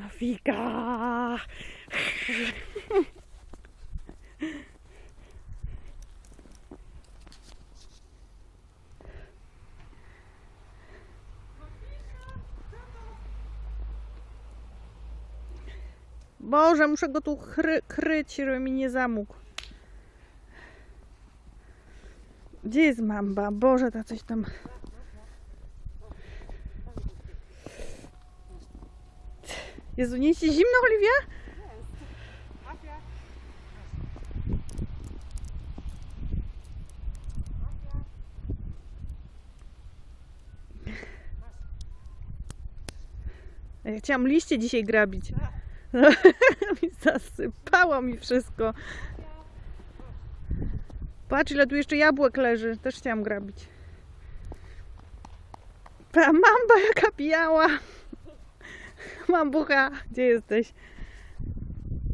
Afika! Boże, muszę go tu chry- kryć, żeby mi nie zamógł. Gdzie jest mamba? Boże, ta coś tam. Jezu, nie jest ci zimno, Oliwia? Ja chciałam liście dzisiaj grabić. mi zasypało mi wszystko. Patrz, ile tu jeszcze jabłek leży. Też chciałam grabić. Ta mamba jaka pijała. Mambucha, gdzie jesteś?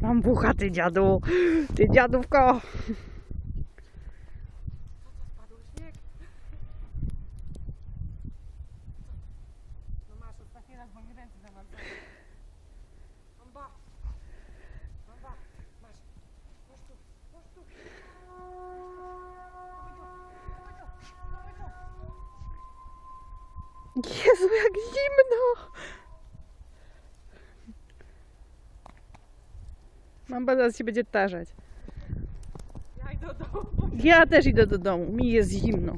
Mambucha, ty dziadu. Ty dziadówko. Spadł śnieg. No masz ostatni raz, bo mi ręce zamarzały. Mamba. Mamba. Masz. Masz tu. Masz tu. Dawaj tu. Dawaj tu. Jezu, jak zimno. Mamba zaraz się będzie tarzać. Ja idę do domu. Ja też idę do domu. Mi jest zimno.